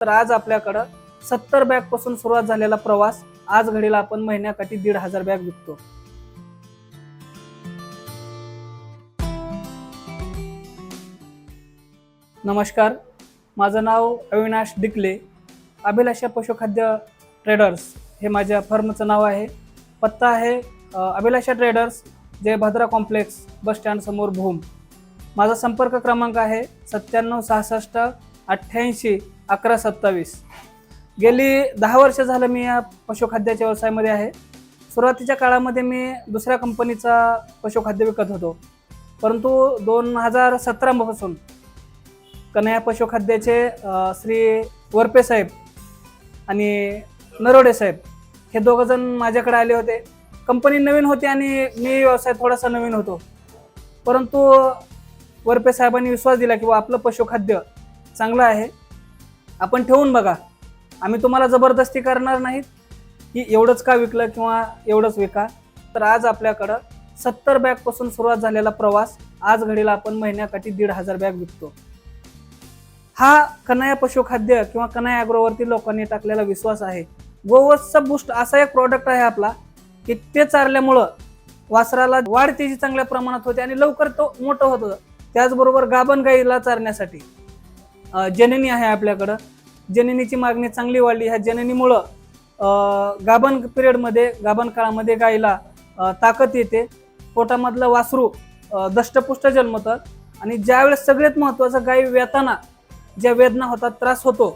तर आज आपल्याकडं सत्तर बॅगपासून सुरुवात झालेला प्रवास. आज घडीला आपण महिन्याकाठी दीड हजार बॅग विकतो. नमस्कार. माझं नाव अविनाश डिकले. अभिलाषा पशुखाद्य ट्रेडर्स हे माझ्या फर्मचं नाव आहे. पत्ता आहे Abhilasha traders Jay Bhadra complex bus stand समोर भूम. माझा संपर्क क्रमांक आहे सत्त्याण्णव सहासष्ट अठ्ठ्याऐंशी अकरा सत्तावीस. गेली दहा वर्ष झालं मी या पशुखाद्याच्या व्यवसायामध्ये आहे. सुरुवातीच्या काळामध्ये मी दुसऱ्या कंपनीचा पशुखाद्य विकत होतो. परंतु दोन हजार सतरापासून कन्हैया पशुखाद्याचे श्री वरपे साहेब आणि नरोडे साहेब हे दोघं जण माझ्याकडे आले होते. कंपनी नवीन होती आणि मी व्यवसाय थोडासा नवीन होतो. परंतु वरपे साहेबांनी विश्वास दिला की आपलं पशुखाद्य चांगलं आहे. आपण ठेवून बघा. आम्ही तुम्हाला जबरदस्ती करणार नाहीत. की एवढंच का विकलं किंवा एवढंच विका. तर आज आपल्याकडं सत्तर बॅगपासून सुरुवात झालेला प्रवास आज घडीला आपण महिन्याकाठी दीड हजार बॅग विकतो. हा कनाया पशुखाद्य किंवा कनाया अॅग्रोवरती लोकांनी टाकलेला विश्वास आहे. गोवत्स बुस्ट असा एक प्रॉडक्ट आहे आपला की ते चारल्यामुळं वासराला वाढ त्याची चांगल्या प्रमाणात होते आणि लवकर तो मोठं होतं त्याचबरोबर गाभण गाईला चारण्यासाठी जननी आहे आपल्याकडं. जननीची मागणी चांगली वाढली. ह्या जननीमुळं गाभण पिरियडमध्ये गाभण काळामध्ये गाईला ताकद येते. पोटामधलं वासरू दष्टपुष्ट जन्मतात आणि ज्यावेळेस सगळ्यात महत्त्वाचं गायी व्यताना ज्या वेदना होतात त्रास होतो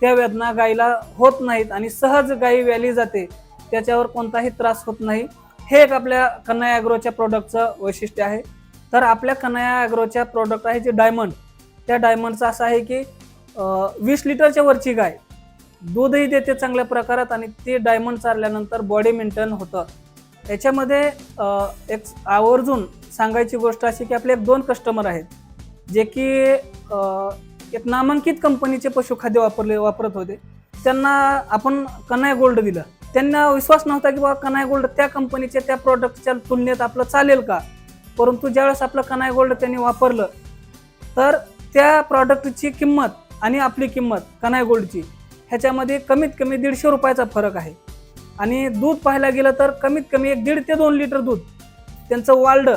त्या वेदना गायीला होत नाहीत आणि सहज गायी व्याली जाते. त्याच्यावर कोणताही त्रास होत नाही. हे एक आपल्या कन्हाया ॲग्रोच्या प्रोडक्टचं वैशिष्ट्य आहे. तर आपल्या कन्हाया ॲग्रोच्या प्रोडक्ट आहे जे डायमंड. त्या डायमंडचं असं आहे की वीस लिटरच्या वरची गाय. दूधही देते चांगल्या प्रकारात आणि ते डायमंड चारल्यानंतर बॉडी मेंटेन होतं. याच्यामध्ये एक आवर्जून सांगायची गोष्ट अशी की आपले एक दोन कस्टमर आहेत जे की एक नामांकित कंपनीचे पशुखाद्य वापरले वापरत होते. त्यांना आपण कनाय गोल्ड दिलं. त्यांना विश्वास नव्हता की बाबा कनाय गोल्ड त्या कंपनीच्या त्या प्रॉडक्टच्या तुलनेत आपलं चालेल का? परंतु ज्यावेळेस आपलं कनाय गोल्ड त्यांनी वापरलं तर त्या प्रॉडक्टची किंमत आणि आपली किंमत कनाय गोल्डची ह्याच्यामध्ये कमीत कमी दीडशे रुपयाचा फरक आहे. आणि दूध पाहायला गेलं तर कमीत कमी एक दीड ते दोन लिटर दूध. त्यांचं वाल्ड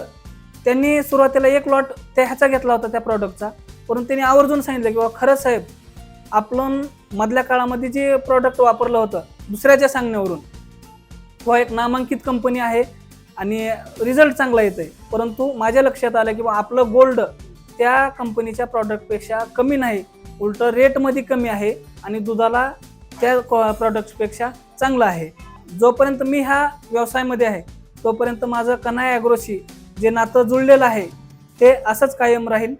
त्यांनी सुरुवातीला एक लॉट त्या ह्याचा घेतला होता त्या प्रॉडक्टचा परंतु त्यांनी आवर्जून सांगितलं की बाबा खरं साहेब आपण मधल्या काळामध्ये जे प्रॉडक्ट वापरलं होतं दुसऱ्याच्या सांगण्यावरून तो एक नामांकित कंपनी आहे आणि रिझल्ट चांगला येतोय. परंतु माझ्या लक्षात आलं की बा आपलं गोल्ड त्या कंपनीच्या प्रॉडक्टपेक्षा कमी नाही. उलट रेटमध्ये कमी आहे आणि दुधाला त्या प्रॉडक्टपेक्षा चांगलं आहे. जोपर्यंत मी ह्या व्यवसायामध्ये आहे तोपर्यंत माझं कनाय ॲग्रोशी जे नातं जुळलेलं आहे ते असंच कायम राहील.